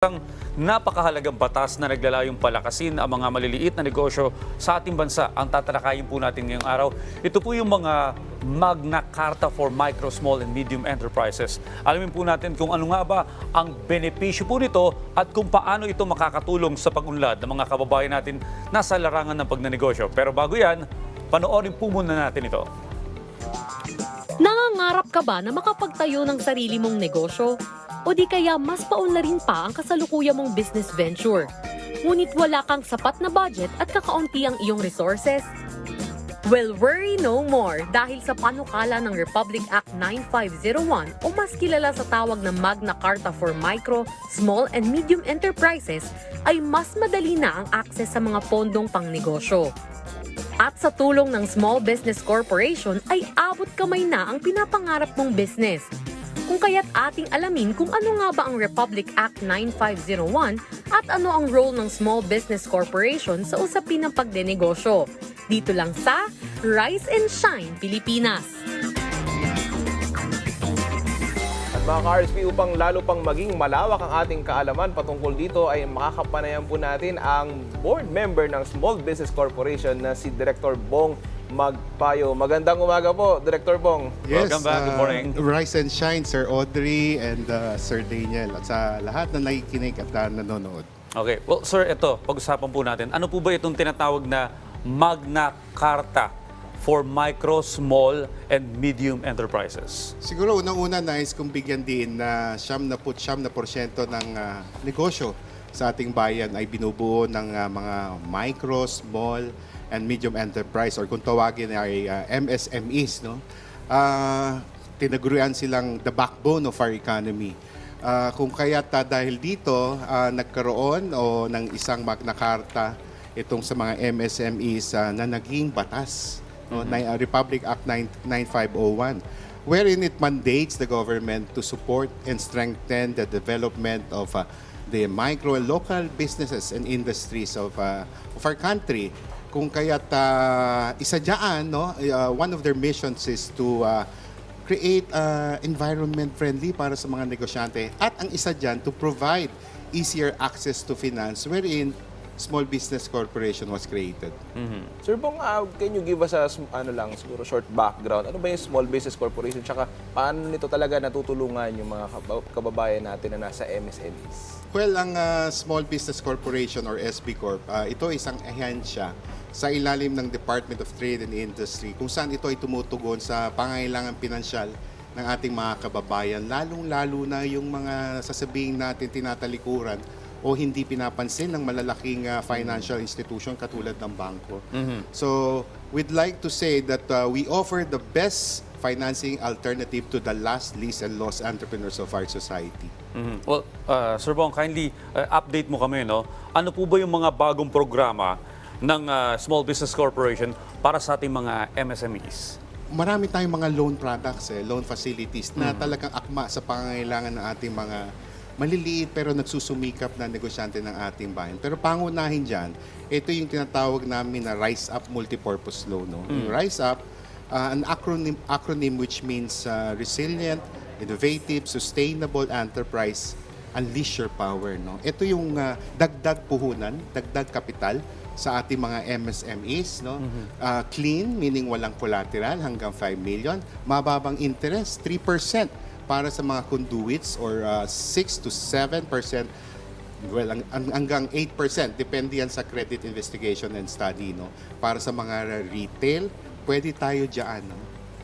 Ang napakahalagang batas na naglalayong palakasin ang mga maliliit na negosyo sa ating bansa. Ang tatalakayin po natin ngayong araw, ito po yung mga Magna Carta for Micro, Small and Medium Enterprises. Alamin po natin kung ano nga ba ang benepisyo po nito at kung paano ito makakatulong sa pag-unlad ng mga kababayan natin na sa larangan ng pagnenegosyo. Pero bago yan, panoorin po muna natin ito. Nangangarap ka ba na makapagtayo ng sarili mong negosyo? O di kaya mas paunlarin pa ang kasalukuyan mong business venture? Ngunit wala kang sapat na budget at kakaunti ang iyong resources? Well, worry no more dahil sa panukala ng Republic Act 9501 o mas kilala sa tawag na Magna Carta for Micro, Small and Medium Enterprises ay mas madali na ang akses sa mga pondong pangnegosyo. At sa tulong ng Small Business Corporation ay abot kamay na ang pinapangarap mong business. Kung kaya't ating alamin kung ano nga ba ang Republic Act 9501 at ano ang role ng Small Business Corporation sa usapin ng pagdenegosyo. Dito lang sa Rise and Shine Pilipinas. At mga ka-RSP, upang lalo pang maging malawak ang ating kaalaman patungkol dito ay makakapanayan po natin ang board member ng Small Business Corporation na si Director Bong Magpayo. Magandang umaga po, Director Bong. Welcome back. Good uh, morning. Rise and shine, Sir Audrey and uh, Sir Daniel. At sa lahat na nakikinig at uh, nanonood. Okay. Well, sir, ito, pag-usapan po natin. Ano po ba itong tinatawag na Magna Carta for Micro, Small, and Medium Enterprises? Siguro unang-una nais kong bigyan din na siyam na put siyam na porsyento ng uh, negosyo sa ating bayan ay binubuo ng uh, mga micro, small, and medium enterprise or kung tawagin ay uh, MSMEs. No? Uh, tinagurian silang the backbone of our economy. Ah, kung kaya dahil dito ah, nagkaroon o ng isang Magna Carta itong sa mga MSMEs ah, na naging batas no na ah, Republic Act 9 9501 wherein it mandates the government to support and strengthen the development of ah, the micro and local businesses and industries of ah, of our country kung kaya't ah, isa diyan no ah, one of their missions is to ah, create uh, environment friendly para sa mga negosyante. At ang isa dyan to provide easier access to finance wherein small business corporation was created. Sir Bong, uh, can you give us a ano lang, siguro short background? Ano ba yung Small Business Corporation? Tsaka paano nito talaga natutulungan yung mga kaba- kababayan natin na nasa MSMEs? Well, ang uh, Small Business Corporation or SB Corp, uh, ito isang ahensya sa ilalim ng Department of Trade and Industry kung saan ito ay tumutugon sa pangailangan pinansyal ng ating mga kababayan, lalong-lalo na yung mga sasabihin natin tinatalikuran o hindi pinapansin ng malalaking uh, financial institution katulad ng bangko. So, we'd like to say that uh, we offer the best financing alternative to the last, least, and lost entrepreneurs of our society. Mhm. Well, uh, Sir Bong, kindly uh, update mo kami, no? Ano po ba yung mga bagong programa ng uh, Small Business Corporation para sa ating mga MSMEs? marami tayong mga loan products, eh, loan facilities na talagang akma sa pangangailangan ng ating mga maliliit pero nagsusumikap na negosyante ng ating bayan. Pero pangunahin dyan, ito yung tinatawag namin na Rise Up Multipurpose Loan. No? Yung Rise Up, uh, an acronym, acronym which means uh, Resilient, Innovative, Sustainable Enterprise, Unleash Your Power. No? Ito yung uh, dagdag puhunan, dagdag kapital sa ating mga MSMEs, no? Ah, clean, meaning walang collateral, hanggang 5 million. Mababang interest, 3% para sa mga conduits or ah, 6 to 7% well, ang, ang- hanggang 8%, depende yan sa credit investigation and study, no? Para sa mga retail, pwede tayo diyan, no?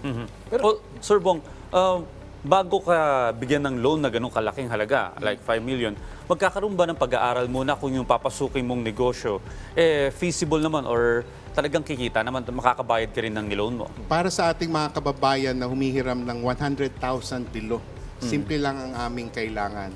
Mhm. Well, Sir Bong, uh, bago ka bigyan ng loan na ganong kalaking halaga, like 5 million, magkakaroon ba ng pag-aaral muna kung yung papasukin mong negosyo, eh, feasible naman or talagang kikita naman, makakabayad ka rin ng niloan mo? Para sa ating mga kababayan na humihiram ng 100,000 below, simple lang ang aming kailangan.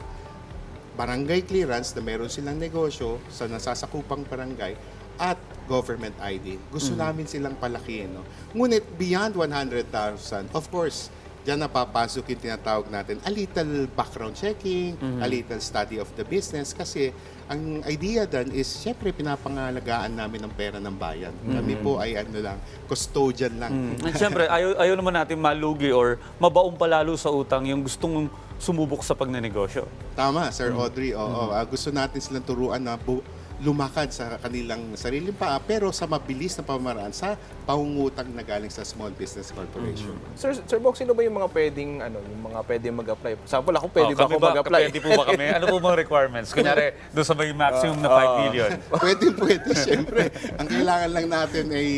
Barangay clearance na meron silang negosyo sa nasasakupang barangay at government ID. Gusto namin silang palakihin. No? Ngunit beyond 100,000, of course, Diyan napapasok yung tinatawag natin a little background checking, a little study of the business kasi ang idea dan is syempre pinapangalagaan namin ng pera ng bayan. Kami po ay ano lang, custodian lang. And siyempre, ayaw, ayaw naman natin malugi or mabaong palalo sa utang yung gustong sumubok sa pagnenegosyo. Tama, Sir Audrey. Oo, ah, gusto natin silang turuan na bu- lumakad sa kanilang sariling paa pero sa mabilis na pamaraan sa pangungutang na galing sa Small Business Corporation. Sir, Sir Bong, sino ba yung mga pwedeng, ano, yung mga pwedeng mag-apply? Sample ako, pwede Oh, ba kami ako mag-apply? Pwede po ba kami? Ano po mga requirements? Kunyari, doon sa may maximum na 5 million. pwede, pwede, syempre. Ang kailangan lang natin ay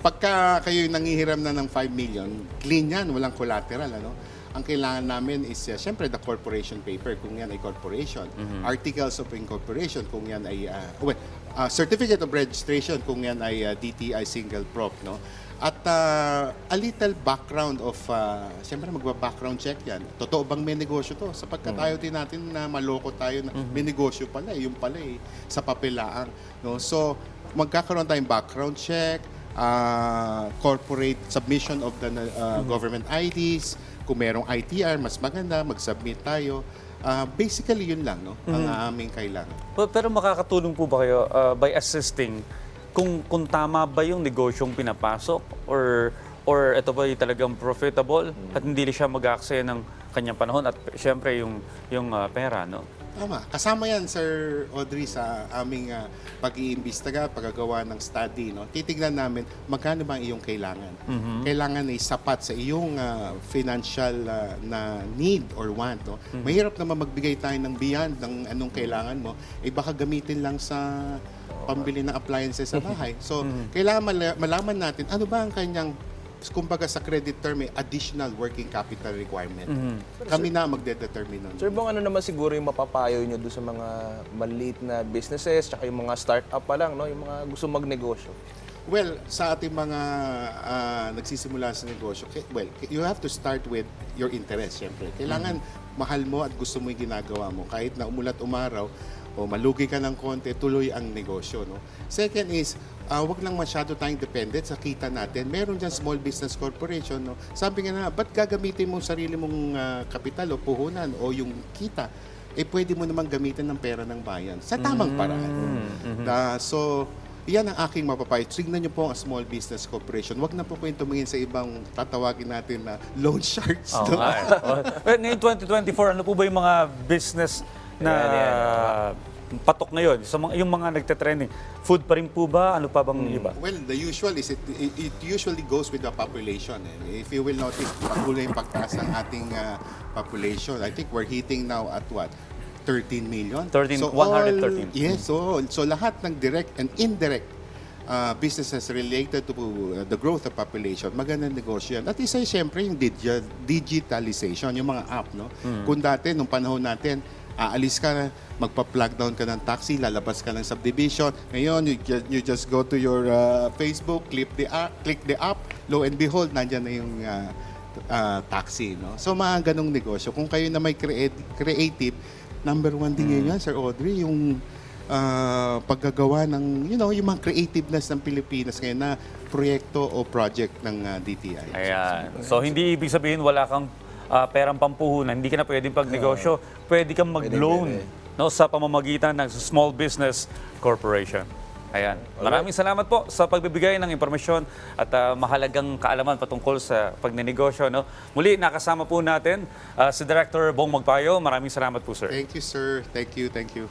pagka kayo nangihiram na ng 5 million, clean yan, walang collateral, ano? Ang kailangan namin is, uh, syempre, the corporation paper, kung yan ay corporation. Articles of incorporation, kung yan ay, uh, well, uh, certificate of registration, kung yan ay uh, DTI single prop, no? At uh, a little background of, uh, siyempre magba-background check yan. Totoo bang may negosyo to? Sapagkat ayaw din natin na maloko tayo na may negosyo pala, eh, yung pala eh, sa papelaang. No? So, magkakaroon tayong background check, uh, corporate submission of the uh, government IDs, kung merong ITR, mas maganda, mag-submit tayo. Uh, basically, yun lang, no? Ang aming kailangan. Pero, pero makakatulong po ba kayo uh, by assisting kung kung tama ba yung negosyong pinapasok or or ito ba yung talagang profitable at hindi siya mag-aaksaya ng kanyang panahon at syempre yung yung uh, pera no. Tama. Kasama yan, Sir Audrey, sa aming uh, pag-iimbestiga, paggagawa ng study. No? Titignan namin magkano ba ang iyong kailangan. Kailangan ay sapat sa iyong uh, financial uh, na need or want. No? Mahirap naman magbigay tayo ng beyond ng anong kailangan mo. Eh baka gamitin lang sa pambili ng appliances sa bahay. So, kailangan mala- malaman natin ano ba ang kanyang kumbaga sa credit term may additional working capital requirement. Kami na magde-determine nun. Sir Bong, ano naman siguro yung mapapayo nyo doon sa mga maliit na businesses, tsaka yung mga start-up pa lang, no? yung mga gusto magnegosyo? Well, sa ating mga ah, nagsisimula sa negosyo, k- well, k- you have to start with your interest, syempre. Kailangan mahal mo at gusto mo yung ginagawa mo. Kahit na umulat umaraw o malugi ka ng konti, tuloy ang negosyo. No? Second is, ah, wag lang masyado tayong dependent sa kita natin. Meron dyan small business corporation. No? Sabi nga na, ba't gagamitin mo sarili mong ah, kapital o puhunan o yung kita? Eh, pwede mo naman gamitin ng pera ng bayan sa tamang paraan. Ah, so, yan ang aking mapapayo. Tignan niyo po ang small business corporation. Huwag na po kayong tumingin sa ibang tatawagin natin na loan sharks. Oo no? nga eh. Oh, eh, Ngayon 2024, ano po ba yung mga business na Yan, yan. patok ngayon? Sa mga, yung mga nagte-trending, food pa rin po ba? Ano pa bang iba? Well, the usual is it, it, it usually goes with the population. Eh. If you will notice, patuloy yung pagtaas ng ating ah, population. I think we're hitting now at what? 13 million? 13, all- 113. yes, so, so lahat ng direct and indirect uh, businesses related to uh, the growth of population, magandang negosyo yan. At isa, siyempre, yung digi- digitalization, yung mga app. No? Kung dati, nung panahon natin, aalis ka na, magpa-plug down ka ng taxi, lalabas ka ng subdivision. Ngayon, you, ju- you just go to your uh, Facebook, click the app, click the app, lo and behold, nandyan na yung uh, uh, taxi. No? So, mga ganong negosyo. Kung kayo na may create, creative, number one din yun yan, Sir Audrey, yung uh, paggagawa ng, you know, yung mga creativeness ng Pilipinas ngayon na proyekto o project ng uh, DTI. Ayan. So hindi ibig sabihin wala kang ah, perang pampuhunan, hindi ka na pwedeng pagnegosyo, pwede kang mag-loan no, sa pamamagitan ng Small Business Corporation. Ayan. Maraming salamat po sa pagbibigay ng impormasyon at ah, mahalagang kaalaman patungkol sa pagnenegosyo. No? Muli, nakasama po natin ah, si Director Bong Magpayo. Maraming salamat po, sir. Thank you, sir. Thank you, thank you.